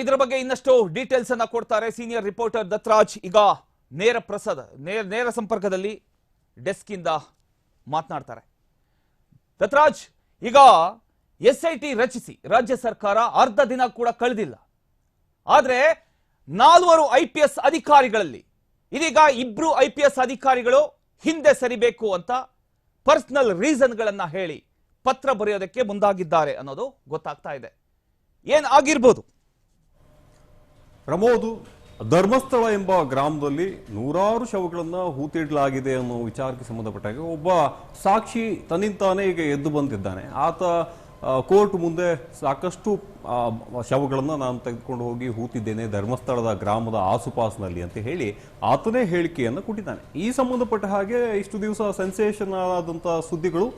ಇದರ ಬಗ್ಗೆ ಇನ್ನಷ್ಟು ಡೀಟೇಲ್ಸ್ ಅನ್ನ ಕೊಡ್ತಾರೆ ಸೀನಿಯರ್ ರಿಪೋರ್ಟರ್ ದತ್ರಾಜ್. ಈಗ ನೇರ ಪ್ರಸಾದ, ನೇರ ಸಂಪರ್ಕದಲ್ಲಿ ಡೆಸ್ಕ್ ಇಂದ ಮಾತನಾಡ್ತಾರೆ. ದತ್ರಾಜ್, ಈಗ ಎಸ್ ಐ ಟಿ ರಚಿಸಿ. ರಾಜ್ಯ ಸರ್ಕಾರ ಅರ್ಧ ದಿನ ಕೂಡ ಕಳೆದಿಲ್ಲ. ಆದ್ರೆ ನಾಲ್ವರು ಐ ಪಿ ಎಸ್ ಅಧಿಕಾರಿಗಳಲ್ಲಿ, ಇದೀಗ ಇಬ್ರು ಐ ಪಿ ಎಸ್ ಅಧಿಕಾರಿಗಳು ಹಿಂದೆ ಸರಿಬೇಕು ಅಂತ ಪರ್ಸನಲ್ ರೀಸನ್ಗಳನ್ನ ಹೇಳಿ ಪತ್ರ ಬರೆಯೋದಕ್ಕೆ ಮುಂದಾಗಿದ್ದಾರೆ ಅನ್ನೋದು ಗೊತ್ತಾಗ್ತಾ ಇದೆ. ಏನ್ ಆಗಿರ್ಬೋದು? ಪ್ರಮೋದ್ ಧರ್ಮಸ್ಥಳ ಎಂಬ ಗ್ರಾಮದಲ್ಲಿ ನೂರಾರು ಶವಗಳನ್ನು ಹೂತಿಡಲಾಗಿದೆ ಅನ್ನೋ ವಿಚಾರಕ್ಕೆ ಸಂಬಂಧಪಟ್ಟಾಗ ಒಬ್ಬ ಸಾಕ್ಷಿ ತನ್ನಿಂತಾನೇ ಈಗ ಎದ್ದು ಬಂದಿದ್ದಾನೆ. ಆತ ಕೋರ್ಟ್ ಮುಂದೆ ಸಾಕಷ್ಟು ಶವಗಳನ್ನು ನಾನು ತೆಗೆದುಕೊಂಡು ಹೋಗಿ ಹೂತಿದ್ದೇನೆ ಧರ್ಮಸ್ಥಳದ ಗ್ರಾಮದ ಆಸುಪಾಸಿನಲ್ಲಿ ಅಂತ ಹೇಳಿ ಆತನೇ ಹೇಳಿಕೆಯನ್ನು ಕೊಟ್ಟಿದ್ದಾನೆ. ಈ ಸಂಬಂಧಪಟ್ಟ ಹಾಗೆ ಇಷ್ಟು ದಿವಸ ಸೆನ್ಸೇಷನ್ ಆದಂಥ ಸುದ್ದಿಗಳು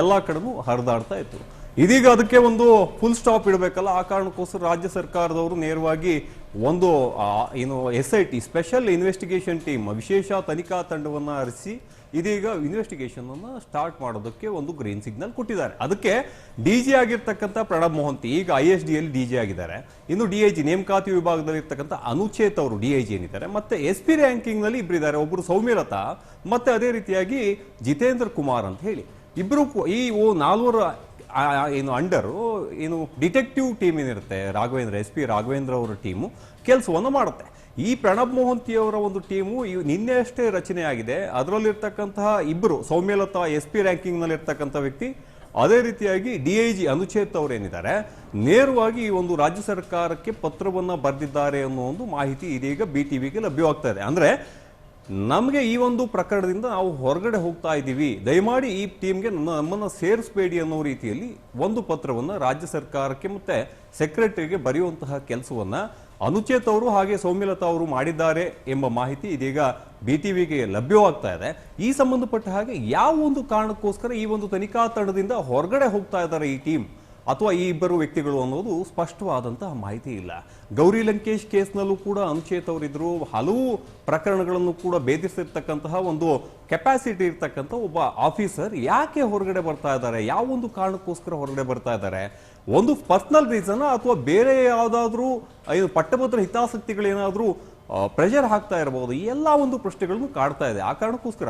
ಎಲ್ಲ ಕಡೆಗೂ ಹರಿದಾಡ್ತಾ ಇತ್ತು. ಇದೀಗ ಅದಕ್ಕೆ ಒಂದು ಫುಲ್ ಸ್ಟಾಪ್ ಇಡಬೇಕಲ್ಲ. ಆ ಕಾರಣಕ್ಕೋಸ್ಕರ ರಾಜ್ಯ ಸರ್ಕಾರದವರು ನೇರವಾಗಿ ಒಂದು ಏನು S I T special investigation team ವಿಶೇಷ ತನಿಖಾ ತಂಡವನ್ನು ರಚಿಸಿ ಇದೀಗ ಇನ್ವೆಸ್ಟಿಗೇಷನ್ ಅನ್ನು ಸ್ಟಾರ್ಟ್ ಮಾಡೋದಕ್ಕೆ ಒಂದು ಗ್ರೀನ್ ಸಿಗ್ನಲ್ ಕೊಟ್ಟಿದ್ದಾರೆ. ಅದಕ್ಕೆ ಡಿ ಜಿ ಆಗಿರ್ತಕ್ಕಂಥ ಪ್ರಣಬ್ ಮೋಹಂತಿ, ಈಗ ಐ ಎಸ್ ಡಿ ಅಲ್ಲಿ ಡಿ ಜಿ ಆಗಿದ್ದಾರೆ. ಇನ್ನು ಡಿ ಐ ಜಿ ನೇಮಕಾತಿ ವಿಭಾಗದಲ್ಲಿ ಇರ್ತಕ್ಕಂಥ ಅನುಚೇತ್ ಅವರು ಡಿ ಐ ಜಿ ಏನಿದ್ದಾರೆ, ಮತ್ತೆ ಎಸ್ ಪಿ ರ್ಯಾಂಕಿಂಗ್ನಲ್ಲಿ ಇಬ್ಬರಿದ್ದಾರೆ ಒಬ್ಬರು ಸೌಮ್ಯಲತಾ, ಮತ್ತೆ ಅದೇ ರೀತಿಯಾಗಿ ಜಿತೇಂದ್ರ ಕುಮಾರ್ ಅಂತ ಹೇಳಿ. ಇಬ್ಬರು ಈ ಓ ನಾಲ್ವರು ಏನು ಅಂಡರ್, ಏನು ಡಿಟೆಕ್ಟಿವ್ ಟೀಮ್ ಏನಿರುತ್ತೆ, ರಾಘವೇಂದ್ರ, ಎಸ್ ಪಿ ರಾಘವೇಂದ್ರ ಅವರ ಟೀಮು ಕೆಲಸವನ್ನು ಮಾಡುತ್ತೆ. ಈ ಪ್ರಣಬ್ ಮೋಹಂತಿಯವರ ಒಂದು ಟೀಮು ನಿನ್ನೆ ಅಷ್ಟೇ ರಚನೆಯಾಗಿದೆ. ಅದರಲ್ಲಿರ್ತಕ್ಕಂತಹ ಇಬ್ಬರು ಸೌಮ್ಯಲತಾ ಎಸ್ ಪಿ ರ್ಯಾಂಕಿಂಗ್ನಲ್ಲಿ ಇರ್ತಕ್ಕಂಥ ವ್ಯಕ್ತಿ, ಅದೇ ರೀತಿಯಾಗಿ ಡಿ ಐ ಜಿ ಅನುಚೇತ್ ಅವರೇನಿದ್ದಾರೆ ನೇರವಾಗಿ ಈ ಒಂದು ರಾಜ್ಯ ಸರ್ಕಾರಕ್ಕೆ ಪತ್ರವನ್ನ ಬರೆದಿದ್ದಾರೆ ಅನ್ನೋ ಒಂದು ಮಾಹಿತಿ ಇದೀಗ ಬಿ ಟಿವಿಗೆ ಲಭ್ಯವಾಗ್ತಾ ಇದೆ. ಅಂದ್ರೆ ನಮಗೆ ಈ ಒಂದು ಪ್ರಕರಣದಿಂದ ನಾವು ಹೊರಗಡೆ ಹೋಗ್ತಾ ಇದ್ದೀವಿ. ದಯಮಾಡಿ ಈ ಟೀಮ್ಗೆ ನಮ್ಮನ್ನು ಸೇರಿಸಬೇಡಿ ಅನ್ನೋ ರೀತಿಯಲ್ಲಿ ಒಂದು ಪತ್ರವನ್ನು ರಾಜ್ಯ ಸರ್ಕಾರಕ್ಕೆ ಮತ್ತೆ ಸೆಕ್ರೆಟರಿಗೆ ಬರೆಯುವಂತಹ ಕೆಲಸವನ್ನು ಅನುಚೇತ್ ಅವರು ಹಾಗೆ ಸೌಮ್ಯಲತಾ ಅವರು ಮಾಡಿದ್ದಾರೆ ಎಂಬ ಮಾಹಿತಿ ಇದೀಗ ಬಿ ಟಿ ವಿಗೆ ಲಭ್ಯವಾಗ್ತಾ ಇದೆ. ಈ ಸಂಬಂಧಪಟ್ಟ ಹಾಗೆ ಯಾವ ಒಂದು ಕಾರಣಕ್ಕೋಸ್ಕರ ಈ ಒಂದು ತನಿಖಾ ತಂಡದಿಂದ ಹೊರಗಡೆ ಹೋಗ್ತಾ ಇದ್ದಾರೆ ಈ ಟೀಮ್? ಅಥವಾ ಈ ಇಬ್ಬರು ವ್ಯಕ್ತಿಗಳು ಅನ್ನೋದು ಸ್ಪಷ್ಟವಾದಂತಹ ಮಾಹಿತಿ ಇಲ್ಲ. ಗೌರಿ ಲಂಕೇಶ್ ಕೇಸ್ನಲ್ಲೂ ಕೂಡ ಅನುಚೇತ್ ಹಲವು ಪ್ರಕರಣಗಳನ್ನು ಕೂಡ ಭೇದಿಸಿರ್ತಕ್ಕಂತಹ ಒಂದು ಕೆಪಾಸಿಟಿ ಇರ್ತಕ್ಕಂಥ ಒಬ್ಬ ಆಫೀಸರ್ ಯಾಕೆ ಹೊರಗಡೆ ಬರ್ತಾ ಇದ್ದಾರೆ? ಯಾವ ಒಂದು ಕಾರಣಕ್ಕೋಸ್ಕರ ಹೊರಗಡೆ ಬರ್ತಾ ಇದ್ದಾರೆ? ಒಂದು ಪರ್ಸನಲ್ ರೀಸನ್ ಅಥವಾ ಬೇರೆ ಯಾವುದಾದ್ರೂ, ಏನು ಪಟ್ಟಭದ್ರ ಹಿತಾಸಕ್ತಿಗಳೇನಾದರೂ ಪ್ರೆಷರ್ ಹಾಕ್ತಾ ಇರಬಹುದು ಈ ಎಲ್ಲ ಒಂದು ಪ್ರಶ್ನೆಗಳನ್ನು ಕಾಡ್ತಾ ಇದೆ. ಆ ಕಾರಣಕ್ಕೋಸ್ಕರ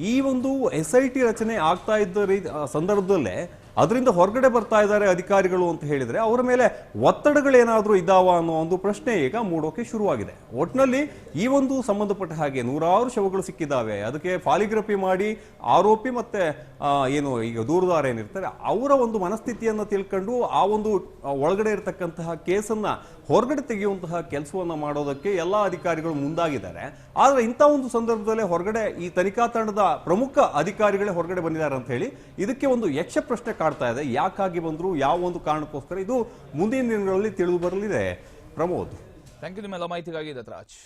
ಈ ಒಂದು ಎಸ್ ಐ ಟಿ ರಚನೆ ಆಗ್ತಾ ಇದ್ದ ರೀ- ಸಂದರ್ಭದಲ್ಲೇ ಅದರಿಂದ ಹೊರಗಡೆ ಬರ್ತಾ ಇದ್ದಾರೆ ಅಧಿಕಾರಿಗಳು ಅಂತ ಹೇಳಿದರೆ ಅವರ ಮೇಲೆ ಒತ್ತಡಗಳೇನಾದರೂ ಇದ್ದಾವ ಅನ್ನೋ ಒಂದು ಪ್ರಶ್ನೆ ಈಗ ಮೂಡೋಕೆ ಶುರುವಾಗಿದೆ. ಒಟ್ಟಿನಲ್ಲಿ ಈ ಒಂದು ಸಂಬಂಧಪಟ್ಟ ಹಾಗೆ ನೂರಾರು ಶವಗಳು ಸಿಕ್ಕಿದ್ದಾವೆ. ಅದಕ್ಕೆ ಫಾಲಿಗ್ರಫಿ ಮಾಡಿ, ಆರೋಪಿ ಮತ್ತೆ ಏನು ಈಗ ದೂರದಾರ ಏನಿರ್ತಾರೆ, ಅವರ ಒಂದು ಮನಸ್ಥಿತಿಯನ್ನು ತಿಳ್ಕೊಂಡು ಆ ಒಂದು ಒಳಗಡೆ ಇರತಕ್ಕಂತಹ ಕೇಸನ್ನ ಹೊರಗಡೆ ತೆಗೆಯುವಂತಹ ಕೆಲಸವನ್ನ ಮಾಡೋದಕ್ಕೆ ಎಲ್ಲಾ ಅಧಿಕಾರಿಗಳು ಮುಂದಾಗಿದ್ದಾರೆ. ಆದರೆ ಇಂಥ ಒಂದು ಸಂದರ್ಭದಲ್ಲೇ ಹೊರಗಡೆ ಈ ತನಿಖಾ ತಂಡದ ಪ್ರಮುಖ ಅಧಿಕಾರಿಗಳೇ ಹೊರಗಡೆ ಬಂದಿದ್ದಾರೆ ಅಂತ ಹೇಳಿ ಇದಕ್ಕೆ ಒಂದು ಯಕ್ಷ ಪ್ರಶ್ನೆ ಕಾಡ್ತಾ ಇದೆ. ಯಾಕಾಗಿ ಬಂದ್ರು, ಯಾವ ಒಂದು ಕಾರಣಕ್ಕೋಸ್ಕರ ಇದು ಮುಂದಿನ ದಿನಗಳಲ್ಲಿ ತಿಳಿದು ಬರಲಿದೆ. ಪ್ರಮೋದ್. ಥ್ಯಾಂಕ್ ಯು ನಿಮ್ಮೆಲ್ಲ ಮಾಹಿತಿಗಾಗಿ ದತ್ರಾಜ್.